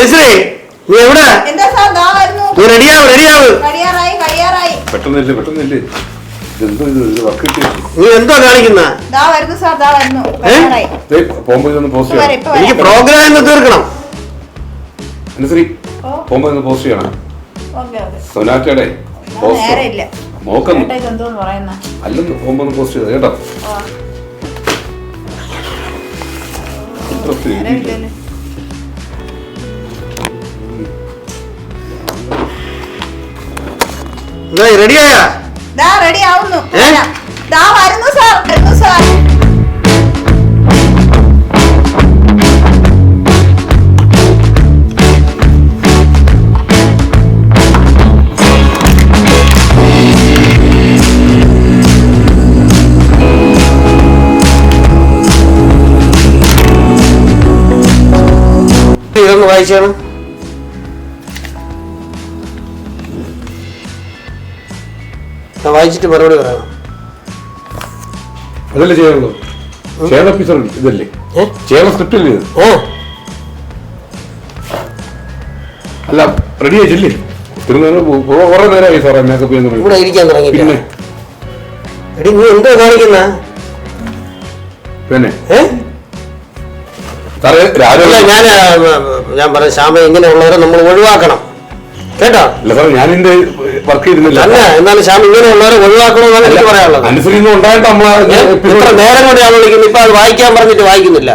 ജയശ്രീ നീ എവിടെ? എന്താ സാർ വരുന്നു. നീ റെഡിയാവ് റെഡിയാവ്. പെട്ടെന്നില്ല പെട്ടെന്നില്ല നീ എന്തോ കാണിക്കുന്ന? എനിക്ക് പ്രോഗ്രാം ഇന്ന് തീർക്കണം. അനുസരി ഓ. പോകുമ്പോ ഇതൊന്ന് പോസ്റ്റ് ചെയ്യണം. സൊനാറ്റയുടെ നോക്കുന്നു അല്ലെന്ന് പോകുമ്പോ ഒന്ന് പോസ്റ്റ് ചെയ്ത് കേട്ടോ? റെഡിയായ? ദാ റെഡി ആവുന്നു. ദാ വരുന്നു സാർ വരുന്നു സാർ ഇതൊന്ന് വായിച്ചാണ്. വായിച്ചിട്ട് മറുപടി പറയാം അതല്ലേ ചെയ്യാനുള്ളത് ചെയ്യണ എപ്പിസോഡ് ഇതല്ലേ? ഏ? ചെയ്യണ സ്ക്രിപ്റ്റ് ഇല്ലേ ഇത്? ഏ അല്ല റെഡി ആയിട്ടില്ലേ? തിരുവനന്തപുരം കുറെ നേരമായി സാറേ മേക്കപ്പ് ചെയ്യുന്ന ഇവിടെ ഇരിക്കാൻ തുടങ്ങി പിന്നെ? എടി നീ എന്തോ കാണിക്കുന്ന? പിന്നെ? ഏ? സാറേ അല്ല ഞാൻ ഞാൻ പറഞ്ഞ ശ്യാമ ഇങ്ങനെയുള്ളവരെ നമ്മൾ ഒഴിവാക്കണം. കേട്ടോ? അല്ല സാറേ ഞാൻ വർക്ക് അല്ല എന്നാലും ശ്യാം ഇങ്ങനെയുള്ളവരെ ഒഴിവാക്കണമെന്നാണ് എനിക്ക് പറയാനുള്ളത്. അനുസരിച്ച് ഉണ്ടായിട്ട് ഏ? നമ്മളെ ഇത്ര നേരം കൊണ്ട് ഞാൻ വിളിക്കുന്നു ഇപ്പൊ അത് വായിക്കാൻ പറഞ്ഞിട്ട് വായിക്കുന്നില്ല.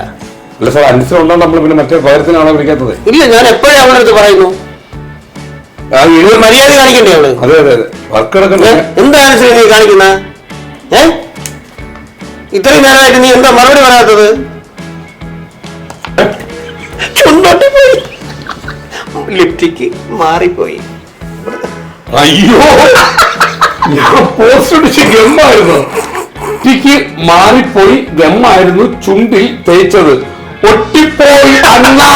അല്ല സാർ അനുസരിച്ച് ഉണ്ടാണ്ട് നമ്മൾ പിന്നെ മറ്റേ പകരത്തിനാണോ വിളിക്കാത്തത്? ഇല്ല ഞാൻ എപ്പോഴും അവളുടെ അടുത്ത് പറയുന്നു? ആ, ഇത് ഒരു മര്യാദ കാണിക്കണ്ടേ അവൾ? അതെ അതെ വർക്ക് ഏ? എടുക്കണ്ട എന്താണ് ശ്രീ നീ കാണിക്കുന്ന? ഏ? ഇത്രയും നേരമായിട്ട് നീ എന്താ മറുപടി പറയാത്തത്? പോയി ലിപ്റ്റിക്ക് മാറിപ്പോയി. അയ്യോ. ഞാൻ പോസ്റ്റ് ഗമ്മായിരുന്നു. ലിപ്റ്റിക്ക് മാറിപ്പോയി ഗമ്മായിരുന്നു ചുണ്ടിൽ തേച്ചത്. ഒട്ടിപ്പോയി അണ്ണാ.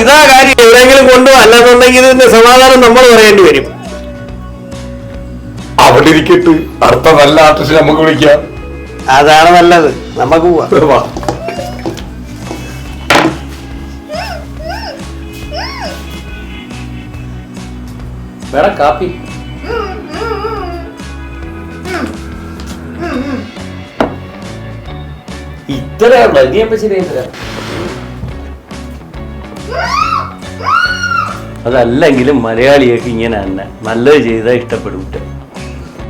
ഇതാ കാര്യം. എവിടെയെങ്കിലും കൊണ്ടുപോ അല്ലാന്നുണ്ടെങ്കിൽ ഇതിന്റെ സമാധാനം നമ്മൾ പറയേണ്ടി വരും. അവിടെ ഇരിക്കട്ട് അടുത്ത നല്ല ആർട്ടിസ്റ്റ് നമുക്ക് വിളിക്കാം. അതാണ് നല്ലത്. നമുക്ക് പോവാം. വാ. വേണം കാപ്പി ഇത്രയുള്ള ഇനിയപ്പോ ശരിയായി അതല്ലെങ്കിലും മലയാളിയൊക്കെ ഇങ്ങനെ തന്നെ. നല്ലത് ചെയ്താൽ ഇഷ്ടപ്പെടും